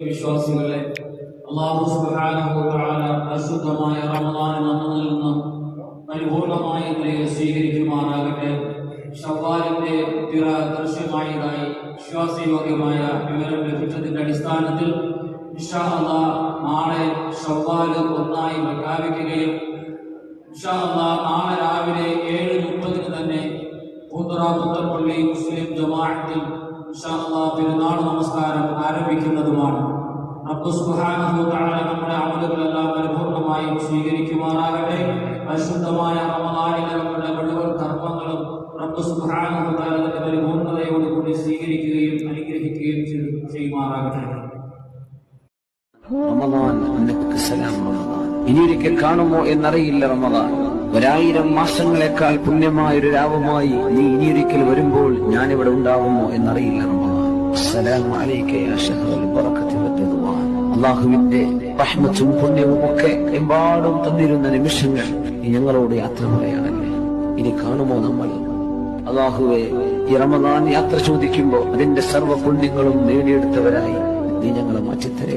വിശ്വാസികളെ അള്ളാഹു സുബ്ഹാനഹു തആല അശുദ്ധമായ റമദാൻ നമ്മിൽ നിന്നും പരിപൂർണമായ നിലയിൽ സ്വീകരിക്കുമാറാകട്ടെ. ഷവ്വാലിന്റെ പിറ ദൃശ്യമായതായി വിശ്വാസയോഗ്യമായ വിവരം ലഭിച്ചതിന്റെ അടിസ്ഥാനത്തിൽ ഇൻഷാ അല്ലാഹ് നാളെ ഷവ്വാൽ ഒന്നായി പ്രഖ്യാപിക്കുകയും ഇൻഷാ അല്ലാഹ് നാളെ രാവിലെ ഏഴ് മുപ്പതിന് തന്നെ പൂന്തറ പുത്തപ്പള്ളി മുസ്ലിം ജമാഅത്തിൽ ഇൻഷാ അല്ലാഹ് പെരുന്നാൾ നമസ്കാരം ആരംഭിക്കുന്നതുമാണ്. റബ്ബ് സുബ്ഹാനഹു തആല നമ്മുടെ അമലുകളെല്ലാം പരിപൂർണമായും സ്വീകരിക്കുമാറാകട്ടെ. പരിശുദ്ധമായ റമദാനിലെ നമ്മുടെ മുഴുവൻ കർമ്മങ്ങളും റബ്ബ് സുബ്ഹാനഹു തആല അതിന്റെ പരിപൂർണതയോടുകൂടി സ്വീകരിക്കുകയും അനുഗ്രഹിക്കുകയും ചെയ്യുമാറാകട്ടെ. ഇനിയൊരിക്കൽ കാണുമോ എന്നറിയില്ല റമദാൻ. ഒരായിരം മാസങ്ങളെക്കാൾ പുണ്യമായ ഒരു രാവുമായി നീ ഇനിയൊരിക്കൽ വരുമ്പോൾ ഞാനിവിടെ ഉണ്ടാവുമോ എന്നറിയില്ല അള്ളാഹുവിന്റെ റഹ്മത്തും പുണ്യവും ഒക്കെ എമ്പാടും തന്നിരുന്ന നിമിഷങ്ങൾ ഞങ്ങളോട് യാത്ര പറയാനല്ലേ ഇനി കാണുമോ നമ്മൾ? അള്ളാഹുവെ ഈ റമദാൻ യാത്ര ചോദിക്കുമ്പോൾ അതിന്റെ സർവ പുണ്യങ്ങളും നേടിയെടുത്തവരായി നീ ഞങ്ങളെ മാറ്റിത്തരേ